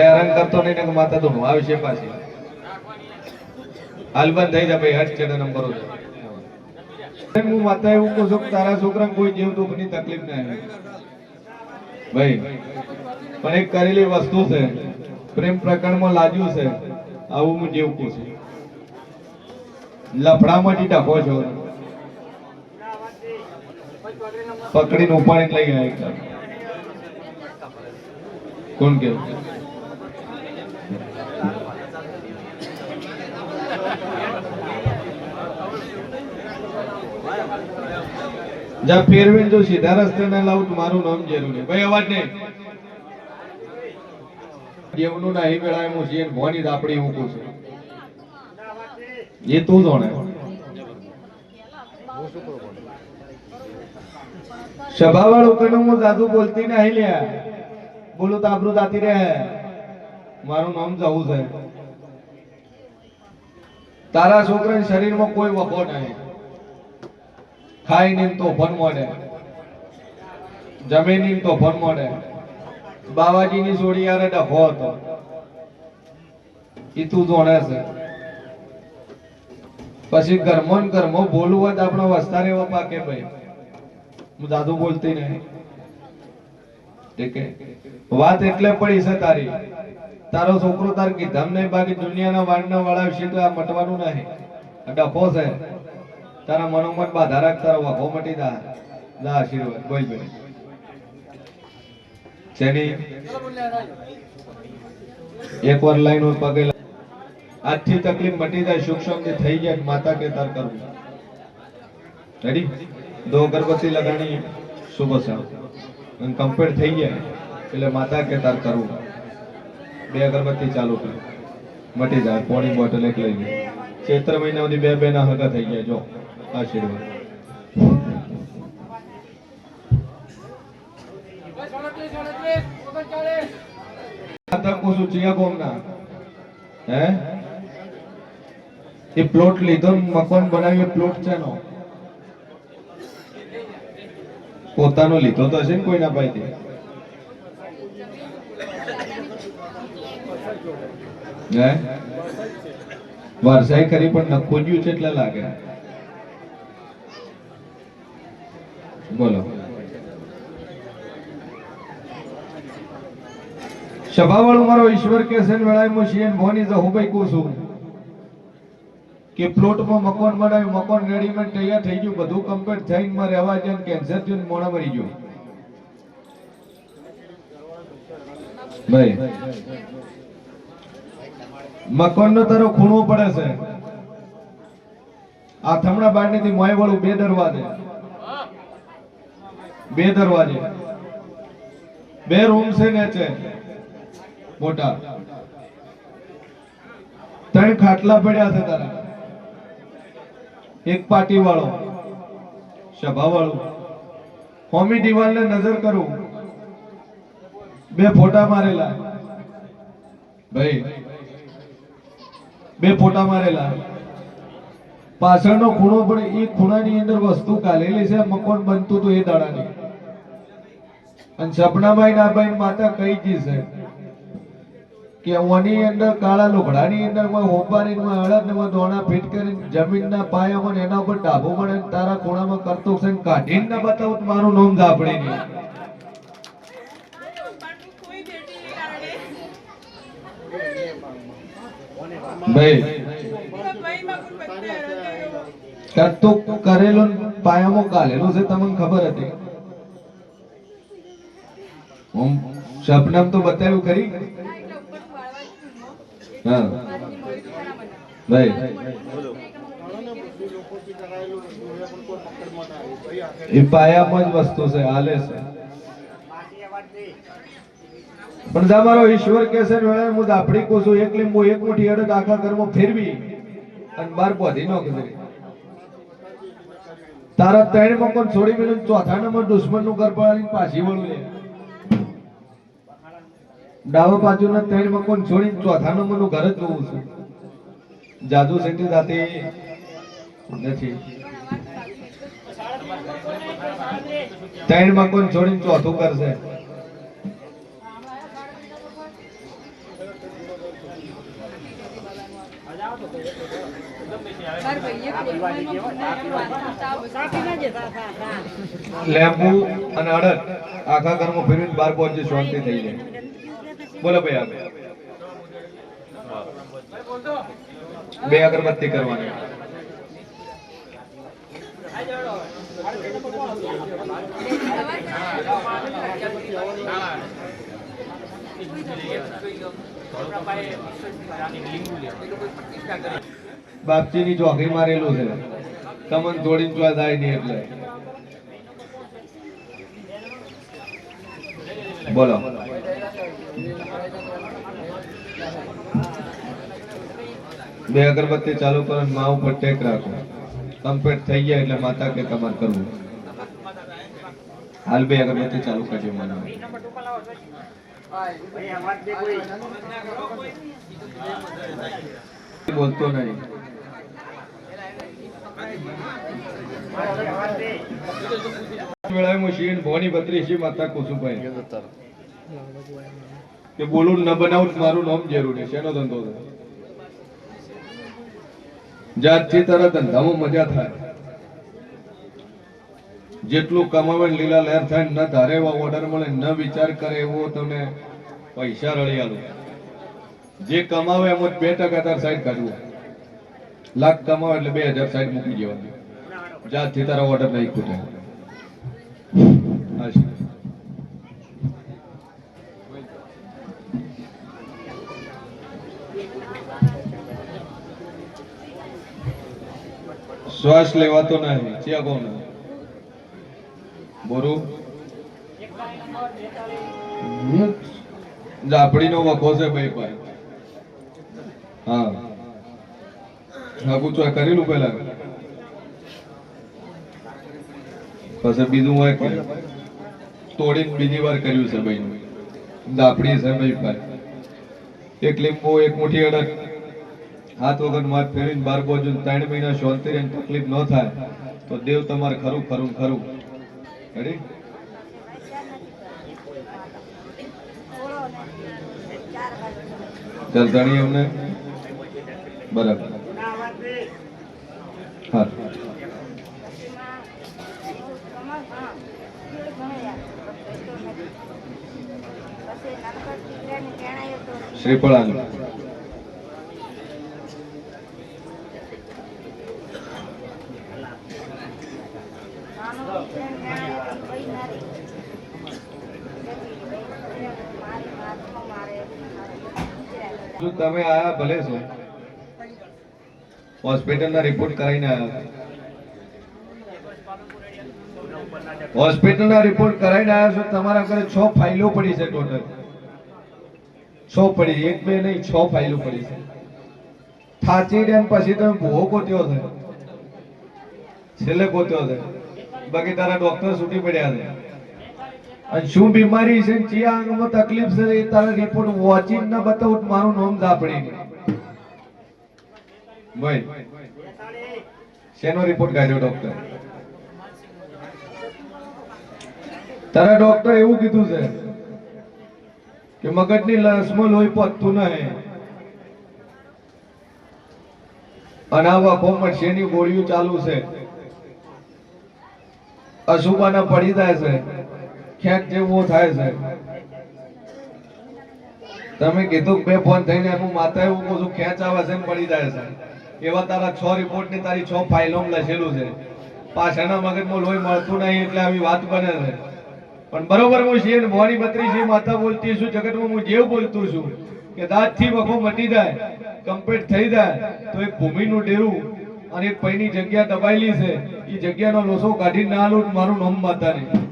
હેરાન કરતો નહીં ને માતા તો આવશે પાછી. હાલ થઈ જાય ભાઈ હટ ચડે નંબર હું માતા એવું કહું છું તારા છોકરાને કોઈ જીવ દુઃખની તકલીફ ના ભાઈ, પણ એક કરેલી વસ્તુ છે. પ્રેમ પ્રકરણમાં લાજ્યું છે. આવું હું જેવું કહું છું. લફડામાંથી ડખો છો. પકડીને ઉપાડીને લઈ ગયા. કોણ કે જા, ફેરવીને જો સીધા રસ્તે લાવું તો મારું નામ જરૂરી ભાઈ, અવાજ નહીં. દેવનું ના એ વેળાએ હું છીએ ભોની દાપડી હું છું. એ તું જોણે. સભાવાળું કનું હું જાદુ બોલતી નહીં લ્યા. બોલું તો આબરૂ દાતી રહે. મારું નામ જવું છે. તારા છોકરાની શરીરમાં કોઈ વખો નહીં. ખાઈ ને તોફાન ને જમીનની તોફાન મળે. બાવાજીની છોડી યાર ડફો હતો એ તું જોણે છે. પછી ઘરમો ને ઘરમો બોલવું હોય તો આપણો વસ્તાર એવો પાકે ભાઈ. હું દાદુ બોલતી નહીં. કે વાત એટલે પડી છે તારી. તારો છોકરો તાર કીધમ નહીં બાકી દુનિયાના વાળના વાળા તો આ મટવાનું નહીં. ડફો છે. તારા મનોમન બાધા રાખ, તારો વખો મટી દા દા આશીર્વાદ. બોલ બોલ શેની એક વાર લાઈન ઉપર પગે આજથી તકલીફ મટી જાય સૂક્ષ્મ શાંતિ થઈ જાય માતા કે તાર કરવું. રેડી દો અગરબત્તી લગાણી શુભ સાવ કમ્પ્લીટ થઈ જાય, એટલે માતા કે તાર કરવું. બે અગરબત્તી ચાલુ કરી. મટી જાય, પોણી બોટલ એક લઈ લે. ચૈત્ર મહિના સુધી બે બે ના હગા થઈ ગયા, જો, આશીર્વાદ. માતા કુસુ ચિયા કોમના હે? એ પ્લોટ લીધો, મકાન બનાવ્યું પ્લોટ છે નો પોતાનો લીધો તો હશે ને કોઈના પાસેથી? વારસાઈ ખરી પણ નખોજ્યું છે એટલે લાગે? બોલો. સભાવાળો મારો ઈશ્વર કેસન વેળાએ હું શિયન ભોની તો હું ભાઈ કહું કે પ્લોટમાં મકાન બનાવ્યું, મકાન રેડીમેડ તૈયાર થઈ ગયું, બધું કમ્પ્લીટ થઈને મારે રહેવા જાય કેન્સર થયું મોડા મરી ગયું. ભાઈ. મકાન નો તારો ખૂણો પડે છે. આ થમણા બારણી થી મોય વાળું બે દરવાજે. બે દરવાજે. બે રૂમ છે ને છે મોટા. ત્રણ ખાટલા પડ્યા છે તારા. એક પાટી વાળો સભા વાળો હોમી દિવાલ ને નજર કરું. બે ફોટા મારેલા. ભાઈ બે ફોટા મારેલા. પાછળનો ખૂણો પણ એ ખૂણાની અંદર વસ્તુ કાઢેલી છે, મકાન બનતું હતું એ દાડાની. અને સપનામાં ના ભાઈ માતા કઈ જી છે કે ઓની અંદર કાળા લુગડાની અંદર કોઈ હોપારી અડદ ને ધોણા ફીટ કરીને જમીનના પાયામાં ને એના ઉપર ડાબો મળે તારા ખૂણામાં કરતો છે કાઢીને ના બતાવું તો મારું નામ ઝાપડી નહીં. ભાઈ કરતો કરેલો પાયામો કાલેલો છે, તમને ખબર હતી? શબનમ તો બતાવ્યું ખરી? હા. ભાઈ. એ પાયામાં જ વસ્તુ છે, હાલે છે. પણ ઈશ્વર કે છે હું દાપડી કોસું એકલી હું એક મુઠ્ઠી અડદ આખા ઘરમાં ફેરવી અને બાર પોધી નો કરી તારા ત્રણ મકોન છોડી મેળવીને ચોથા નંબર દુશ્મનનું ઘર પડાવી પાછી વળું લે. ડાબા બાજુના ત્રણ મકોન છોડીને ચોથા નંબરનું ઘર જ જોઉં છું. જાદુ સેટી જાતે નથી. ત્રણ મકોન છોડીને ચોથું કરશે લેંબુ અને અડદ આખા ઘરમાં ફેરવીને બાર પહોંચે શાંતિ થઈ જાય. બોલો ભાઈ આગળ બે અગરબત્તી કરવાની. બાપજીની ચોકડી મારેલું છે. તમન જોડીને જોવા જાય નહીં એટલે. બોલો. બે અગરબત્તી ચાલુ કરો મા ઉપર ટેક રાખો. કમ્પ્લીટ થઈ ગયા એટલે માતા કે તમારે કરવું. હાલ બે અગરબત્તી ચાલુ કરજો મને. બોલતો નહીં. વેળાએ હું ભવાની બત્રી શિવ માતા કુસુભાઈ કે બોલું ન બનાવું મારું નામ જરૂરી શેનો ધંધો છે. જાતથી તારા ધંધામાં મજા થાય. જેટલું કમાવે લીલા લહેર થાય ન ધારે એવા ઓર્ડર મળે ન વિચાર કરે એવો તમે પૈસા રળી આલો. જે કમાવે એમ જ બે ટકા તાર સાઈડ કાઢવું લાખ કમાવ એટલે બે હજાર સાઈડ મૂકી દેવાની. જાતથી તારા ઓર્ડર નહીં ખૂટે. શ્વાસ લેવાતો નહીં ચિયા કોણ બોરું. જાપડીનો વખો છે ભાઈ ભાઈ. હા. હાકું તો કરેલું પેલા પછી બીજું હોય કે તોડીને બીજી વાર કર્યું છે ભાઈ. દાપડી છે ભાઈ ભાઈ. એક લીંબુ, એક મુઠ્ઠી અડક હાથ વગર માથ ફેરીને બાર બાજુ ત્રણ મહિના શાંતિ રહીને તકલીફ ન થાય, તો દેવ તમારે ખરું ખરું ખરું. રેડી જાણીએ અમને. બરાબર. હા શ્રીફળાનું. શું તમે આયા ભલે છો? હોસ્પિટલના રિપોર્ટ કરાવીને આવ્યા હોસ્પિટલના રિપોર્ટ કરાવીને આવ્યા છો, તમારા ઘરે છ ફાઇલો પડી છે ટોટલ છ પડી, એક, બે નહીં, છ ફાઇલો પડી છે. થાચી ડેમ પછી તમે ભૂવો ગોત્યો છે. છેલ્લે ગોત્યો છે. બાકી તારા ડોક્ટર છૂટી પડ્યા છે. અને શું બીમારી છે ચિયા અંગમાં તકલીફ છે એ તારા રિપોર્ટ વોચિંગ ના બતાવું મારું નામ ઝાપડી ભાઈ, શેનો રિપોર્ટ કાઢ્યો ડોક્ટર તારા ડોક્ટર એવું કીધું છે કે મગજની લસમાં લોહી પતતું નહીં. અનાવા કોમર શેની ગોળીઓ ચાલુ છે? અશુભાના પડી જાય છે. ક્યાંક જેવો થાય છે. તમે કીધું બે ફોન થઈને એનું માથા એવું છું, ખેંચ આવે છે પડી જાય છે. એવા તારા છ રિપોર્ટની તારી છ ફાઇલો લખેલું છે. પાછળના મગજમાં લોહી મળતું નહીં એટલે આવી વાત બને છે. પણ બરોબર હું છીએ મોની બત્રી છે માતા બોલતી છું, જગતમાં હું જેવું બોલતું છું કે દાંતથી વખો મટી જાય કમ્પ્લીટ થઈ જાય, તો એક ભૂમિનું ડેરું અને એક પૈની જગ્યા દબાયેલી છે. એ જગ્યાનો લોસો કાઢી ના તો મારું નામ માતા નહીં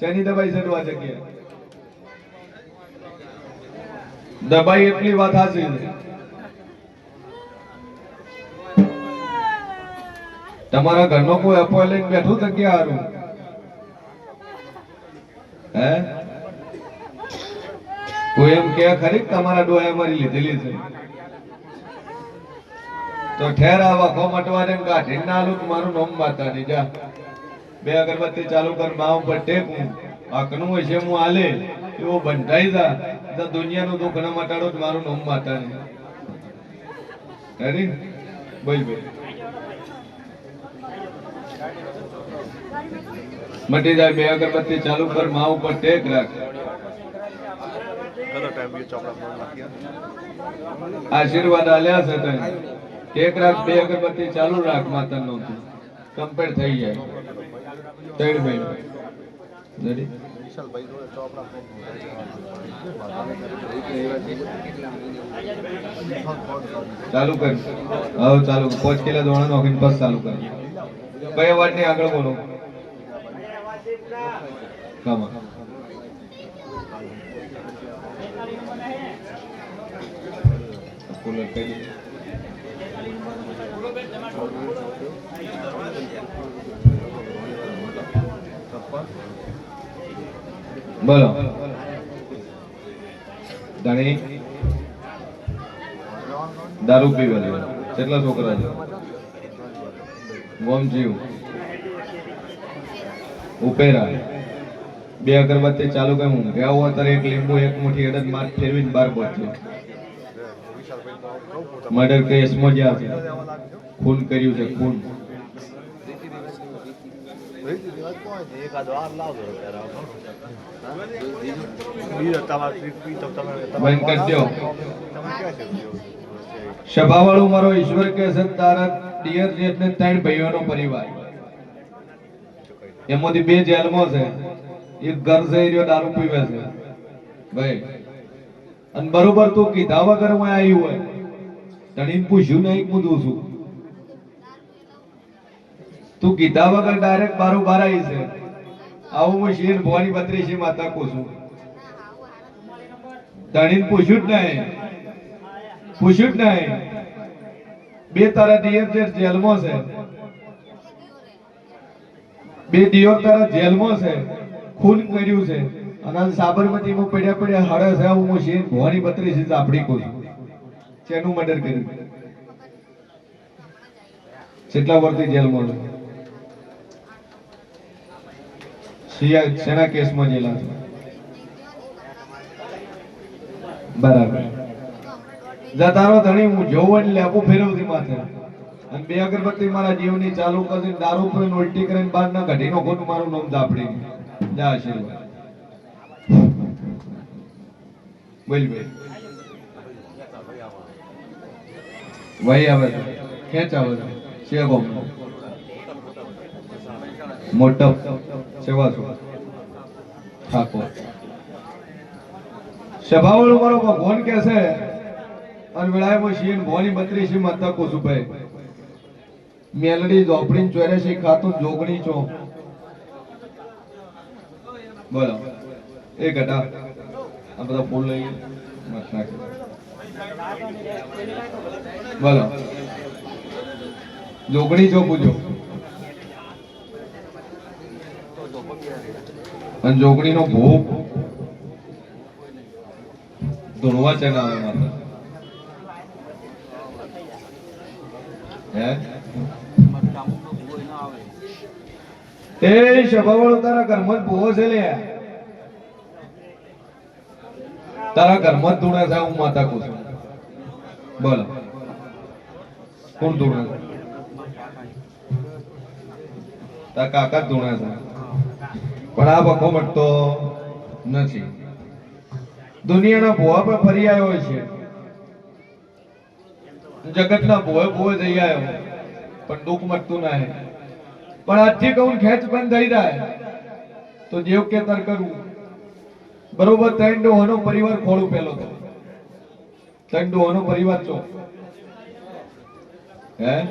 ચેની દબાઈ છે આ જગ્યા દબાઈ એટલી વાત હાજરી છે. તમારા ઘરનો કોઈ અપોય લઈને બેઠું જગ્યા હારું? હે? કોઈ એમ કે ખરી તમારા ડોયા મારી લીધેલી છે? તો ઠેર આવા ખો મટવા દે કાઢી ના આલું મારું નોમ માતા ની જા. બે અગરબત્તી ચાલુ કર મા ઉપર ટેકું આકનું હોય છે, હું આલે. એવો બંધાઈ જા. તો દુનિયાનું દુઃખ ન મટાડો મારું નોમ માતા ની રેડી બોલ બોલ મટી જાય બે અગરબત્તી ચાલુ કર મા ઉપર ટેક રાખ. આશીર્વાદ આલ્યા છે તને. ટેક રાખ બે અગરબત્તી ચાલુ રાખ માતાનો કમ્પેર થઈ જાય. ત્રણ મહિના ચાલુ કર. હવે ચાલુ. પાંચ કિલો દોણા નોખીને બસ ચાલુ કર. કયા વાતની આગળ બોલો. કુલર કહી દે. બોલો ધણી દારૂ પીવે કેટલા છોકરા છે વોમજીવ ઉપેરા બે અગરબત્તી ચાલુ કરી હું ગયા હોય ત્યારે એક લીંબુ, એક મુઠ્ઠી, અડદ, માર ફેરવીને બહાર પહોંચ્યો. મર્ડર કેસમાં જ્યાં છે ખૂન કર્યું છે, ખૂન. સભાવાળું મારો ઈશ્વર પરિવાર. એમાંથી બે જેલમાં છે. એક ઘર જઈ રહ્યો, દારૂ પીવે છે. ભાઈ, અને બરોબર તું કીધા વગર હું આવ્યું હોય. ધણીને પૂછ્યું નહીં કૂદું છું. તું કીધા વગર ડાયરેક્ટ બારો બાર આવી છે. આવું હું શેર ભવાની બત્રીસી માતા કહું ધણીને પૂછ્યું જ નહીં. પૂછ્યું જ નહીં. બે તારા જે જેલમાં છે. બે ડીઓ તારા જેલમાં છે. ખૂન કર્યું છે. અને સાબરમતીમાં પડ્યા પડ્યા છે આવું હું છે ભવાની બત્રીસ આપડી કહું છું શેનું મર્ડર કર્યું? કેટલા વર્ષથી જેલમાં શેના કેસમાં જેલા છે? બરાબર. જતારો ધણી, હું જોઉં એટલે લેપો ફેરવતી માથે. અને બે અગરબત્તી મારા જીવની ચાલુ કરીને દારૂ પીને ઉલટી કરીને બહાર ના કાઢી. નો ખોટું મારું નામ દાપડી જા આશીર્વાદ બોલ ભાઈ વહી આવે છે ખેંચ આવે છે છે મોટો સેવા છો ઠાકોર સભાવળ મારો ભગવાન કે છે અને વેળાએ શીન ભોની બત્રીસી માતા કુસુભાઈ મેલડી ઝોપડી ચોર્યાસી ખાતું જોગણી ચો બોલો એ ઘટા આ બધા ફૂલ લઈ બોલો જોગણી જો પૂજો અને જોગણીનો ભોગ ધૂણવા ચગાવે માતા હે એ સભાવાળો તારા ઘરમાં ભૂવો છે લે. તારા ઘરમાં ધૂણે છે, હું માતા કહું છું. બોલો. કોણ ધૂણે તારા કાકા જ ધૂણે છે. પણ આ બખો મટતો નથી. દુનિયાના ભૂવા પર ફરી આવ્યો છે. જગતના ભૂવે ભૂવે જઈ આવ્યો. પણ દુઃખ મટતું નહીં પણ આજથી કહું ખેંચ બંધ થઈ જાય. તો જેવ કે તર કરું. બરોબર, ત્રણ ડોહાનો પરિવાર ખોળું પેલો. તો ત્રણ ડોહાનો પરિવાર ચો. હે?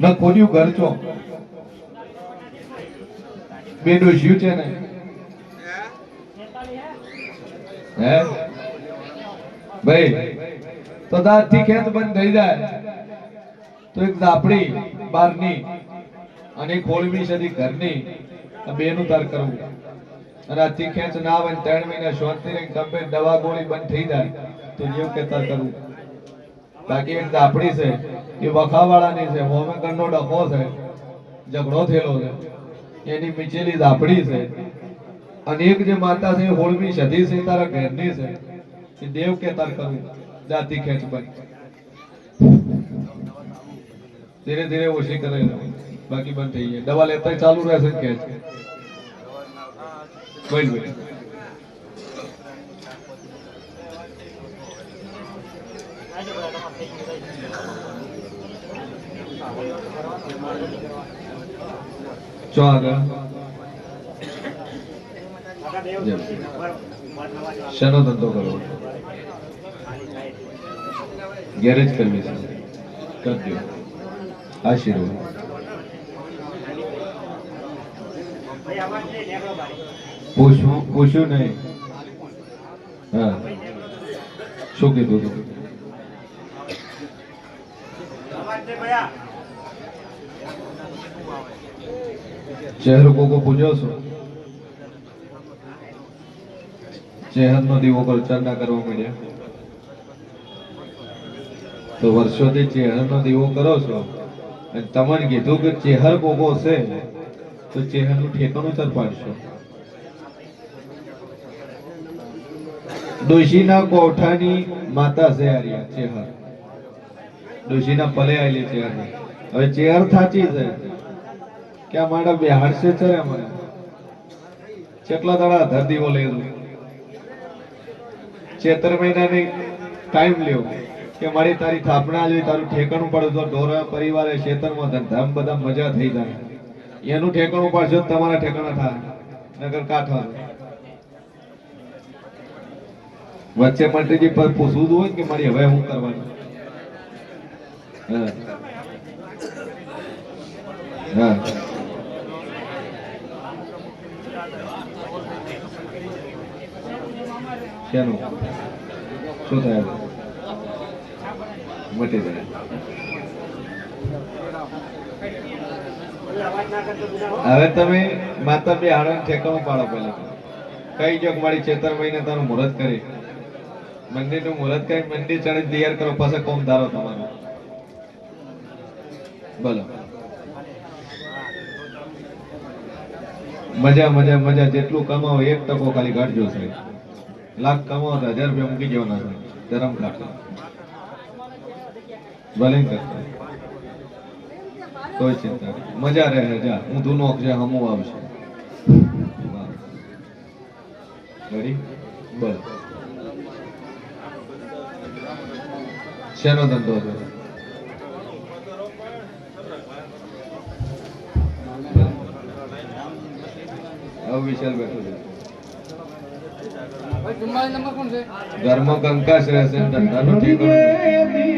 ના ખોડ્યું ઘર ચો. બે ડોસ્યું છે ને. હે? ભાઈ, તો દાંતથી ખેત બંધ થઈ જાય. તો એક દાપડી બારની અને એક હોળમી સદી ઘરની. બેનું તાર કરવું. અને આથી ખેંચ ના આવે ત્રણ મહિના શાંતિ રહી ગમે દવા ગોળી બંધ થઈ જાય, તો જેવું કે કરવું. બાકી એક દાપડી છે, એ વખાવાળાની છે, હોમેકરનો ડખો છે, ઝઘડો થયેલો છે. એની મીચેલી દાપડી છે. અને એક જે માતા છે હોળમી સદી છે તારા ઘરની છે. એ દેવ કે તાર કરવું. જાતિ ખેંચ બંધ. ધીરે ધીરે ઓછી કરે બાકી બંધ થઈ જાય. દવા લેતા ચાલુ રહેશે કે છે? ચો આગળ. શેનો ધંધો કરો? ગેરેજ કરવી છે કરજો આશીર્વાદ. પૂછવું પૂછ્યું ચહેરો દીવો કલ્ચરના કરવા માંડ્યા. તો વર્ષોથી ચેહરનો દીવો કરો છો. અને તમને કીધું કે ચેહર કોકો છે તો ચેહરનું ઠેકાણું ચર પાડશો. ડોશીના કોઠાની માતા છે આર્યા ચેહર. ડોશીના પલે આવેલી ચેહર. હવે ચેહર થાચી છે કે મારા બિહાર છે મને? કેટલા દાડા અધર બોલે ચેતર મહિનાની ટાઈમ લ્યો. કે મારી તારી થાપણા જોઈ તારું ઠેકાણું પડે તો ઢોરા પરિવારે ખેતરમાં ધંધામ બધા મજા થઈ જાય. એનું ઠેકાણું પાડશો તમારા ઠેકાણા થાય. નગર કાઠવા વચ્ચે મંત્રીજી પર પૂછવું હોય કે મારી હવે હું કરવાનું? હા. હા. શેનું? શું થાય? મટી જાય હવે તમે માતા બે આણંદ ઠેકાણું પાડો પેલા કઈ જો કે મારી ચેતર મહિને તારું મુહૂર્ત કરી? મંદિરનું મુહૂર્ત કરી મંદિર ચડી તૈયાર કરો, પછી કોમ ધારો તમારો. બોલો. મજા મજા મજા, જેટલું કમાવો, એક ટકો ખાલી કાઢજો સાહેબ. લાખ કમાવો તો હજાર રૂપિયા મૂકી જવાના છે ધરમ કાઢો ભલે કોઈ ચિંતા મજા રહે, જા. હું ધૂનો છે, હમું આવશે. બરાબર બોલ. શેનો ધંધો વિશાલ બેઠો છે. ઘરમાં કંકાસ રહેશે ધંધાનું નહીં.